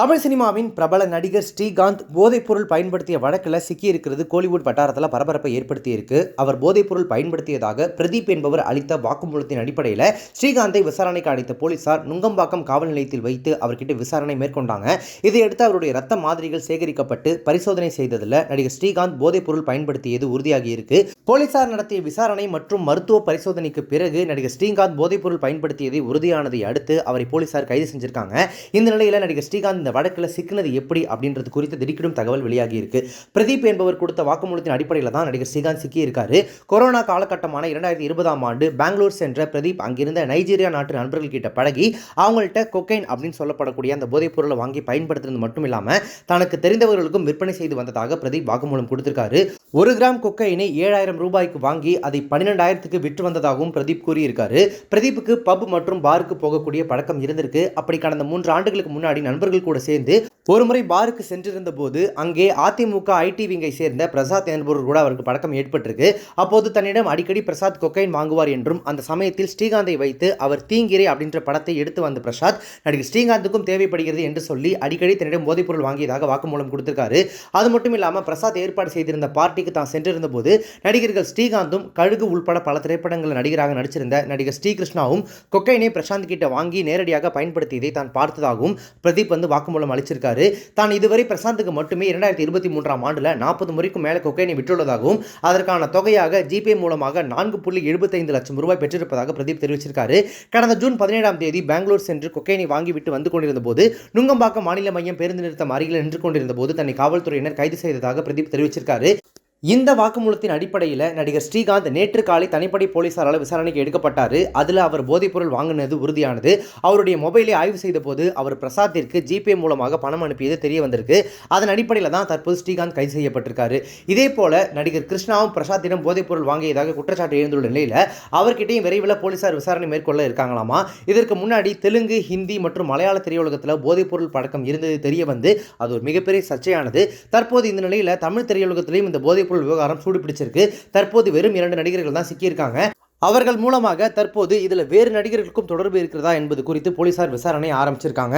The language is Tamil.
தமிழ் சினிமாவின் பிரபல நடிகர் ஸ்ரீகாந்த் போதைப்பொருள் பயன்படுத்திய வழக்கில் சிக்கியிருக்கிறது கோலிவுட் வட்டாரத்தில் பரபரப்பை ஏற்படுத்தியிருக்கு. அவர் போதைப்பொருள் பயன்படுத்தியதாக பிரதீப் என்பவர் அளித்த வாக்குமூலத்தின் அடிப்படையில் ஸ்ரீகாந்தை விசாரணைக்கு அழைத்த போலீசார் நுங்கம்பாக்கம் காவல் நிலையத்தில் வைத்து அவர்கிட்ட விசாரணை மேற்கொண்டாங்க. இதையடுத்து அவருடைய ரத்த மாதிரிகள் சேகரிக்கப்பட்டு பரிசோதனை செய்ததில் நடிகர் ஸ்ரீகாந்த் போதைப்பொருள் பயன்படுத்தியது உறுதியாகி இருக்கு போலீசார் நடத்திய விசாரணை மற்றும் மருத்துவ பரிசோதனைக்கு பிறகு நடிகர் ஸ்ரீகாந்த் போதைப்பொருள் பயன்படுத்தியதை உறுதியானதை அடுத்து அவரை போலீசார் கைது செஞ்சிருக்காங்க. இந்த நிலையில் நடிகர் ஸ்ரீகாந்த் இந்த வழக்கில் சிக்கினது எப்படி அப்படின்றது குறித்து திடுக்கிடும் தகவல் வெளியாகி இருக்கு. பிரதீப் என்பவர் கொடுத்த வாக்குமூலத்தின் அடிப்படையில் தான் நடிகர் ஸ்ரீகாந்த் சிக்கியிருக்காரு. கொரோனா காலகட்டமான இரண்டாயிரத்தி இருபதாம் ஆண்டு பெங்களூர் சென்ற பிரதீப் அங்கிருந்த நைஜீரியா நாட்டு நண்பர்கள் கிட்ட பழகி அவங்கள்ட்ட கொக்கைன் அப்படின்னு சொல்லப்படக்கூடிய அந்த போதைப் பொருளை வாங்கி பயன்படுத்துறது மட்டும் இல்லாமல் தனக்கு தெரிந்தவர்களுக்கும் விற்பனை செய்து வந்ததாக பிரதீப் வாக்குமூலம் கொடுத்திருக்காரு. ஒரு கிராம் கொக்கைனை ஏழாயிரம் ரூபாய்க்கு வாங்கி அதை பன்னிரெண்டாயிரத்துக்கு விற்று வந்ததாகவும் பிரதீப் கூறியிருக்காரு. பிரதீப்புக்கு பப் மற்றும் பாருக்கு போகக்கூடிய பழக்கம் இருந்திருக்கு. அப்படி கடந்த மூன்று ஆண்டுகளுக்கு முன்னாடி நண்பர்கள் கூட சேர்ந்து ஒருமுறை பாருக்கு சென்றிருந்த போது அங்கே அதிமுக ஐடி விங்கை சேர்ந்த பிரசாத் என்பவர் கூட அவருக்கு பழக்கம் ஏற்பட்டிருக்கு. அப்போது தன்னிடம் அடிக்கடி பிரசாத் கொக்கைன் வாங்குவார் என்றும் அந்த சமயத்தில் ஸ்ரீகாந்தை வைத்து அவர் தீங்கிரே அப்படின்ற படத்தை எடுத்து வந்த பிரசாத் நடிகர் ஸ்ரீகாந்துக்கும் தேவைப்படுகிறது என்று சொல்லி அடிக்கடி தன்னிடம் போதைப்பொருள் வாங்கியதாக வாக்குமூலம் கொடுத்திருக்காரு. அது மட்டும் இல்லாமல் பிரசாத் ஏற்பாடு செய்திருந்த பார்ட்டிக்கு தான் சென்றிருந்த போது நடிகர்கள் ஸ்ரீகாந்தும் கழுகு உள்பட பல திரைப்படங்களில் நடிகராக நடிச்சிருந்த நடிகர் ஸ்ரீகிருஷ்ணாவும் கொக்கைனை பிரசாந்த் கிட்ட வாங்கி நேரடியாக பயன்படுத்தியதை தான் பார்த்ததாகவும் பிரதீப் வந்து வாக்குமூலம் அளிச்சிருக்காரு. தான் இதுவரை பிரசாந்துக்கு மட்டுமே இரண்டாயிரத்தி இருபத்தி மூன்றாம் ஆண்டில் நாற்பது முறைக்கும் மேலே கொக்கைனை விட்டுள்ளதாகவும் அதற்கான தொகையாக ஜிபே மூலமாக நான்கு புள்ளி எழுபத்தைந்து லட்சம் ரூபாய் பெற்றிருப்பதாக பிரதீப் தெரிவிச்சிருக்காரு. கடந்த ஜூன் பதினேழாம் தேதி பெங்களூர் சென்று கொக்கைனை வாங்கிவிட்டு வந்து கொண்டிருந்த போது நுங்கம்பாக்கம் மாநில மையம் பேருந்து நிறுத்தம் அருகில் நின்று கொண்டிருந்த போது தன்னை காவல்துறையினர் கைது செய்ததாக பிரதீப் தெரிவிச்சிருக்காரு. இந்த வாக்குமூலத்தின் அடிப்படையில் நடிகர் ஸ்ரீகாந்த் நேற்று காலை தனிப்படை போலீசாரால் விசாரணைக்கு எடுக்கப்பட்டார். அதில் அவர் போதைப்பொருள் வாங்கினது உறுதியானது. அவருடைய மொபைலை ஆய்வு செய்த போது அவர் பிரசாத்திற்கு ஜிபே மூலமாக பணம் அனுப்பியது தெரிய வந்திருக்கு. அதன் அடிப்படையில் தான் தற்போது ஸ்ரீகாந்த் கைது செய்யப்பட்டிருக்காரு. இதே போல நடிகர் கிருஷ்ணாவும் பிரசாத்திடம் போதைப்பொருள் வாங்கியதாக குற்றச்சாட்டு எழுந்துள்ள நிலையில் அவர்கிட்டையும் விரைவில் போலீசார் விசாரணை மேற்கொள்ள இருக்காங்களாமா? இதற்கு முன்னாடி தெலுங்கு ஹிந்தி மற்றும் மலையாள திரையுலகத்தில் போதைப்பொருள் பழக்கம் இருந்தது தெரிய வந்து அது ஒரு மிகப்பெரிய சர்ச்சையானது. தற்போது இந்த நிலையில் தமிழ் திரையுலகத்திலையும் இந்த போதைப்பொருள் விவகாரம் சூடு பிடிச்சிருக்கு தற்போது வெறும் இரண்டு நடிகர்கள் தான் சிக்கியிருக்காங்க. அவர்கள் மூலமாக தற்போது இதில் வேறு நடிகர்களுக்கும் தொடர்பு இருக்கிறதா என்பது குறித்து போலீசார் விசாரணை ஆரம்பிச்சிருக்காங்க.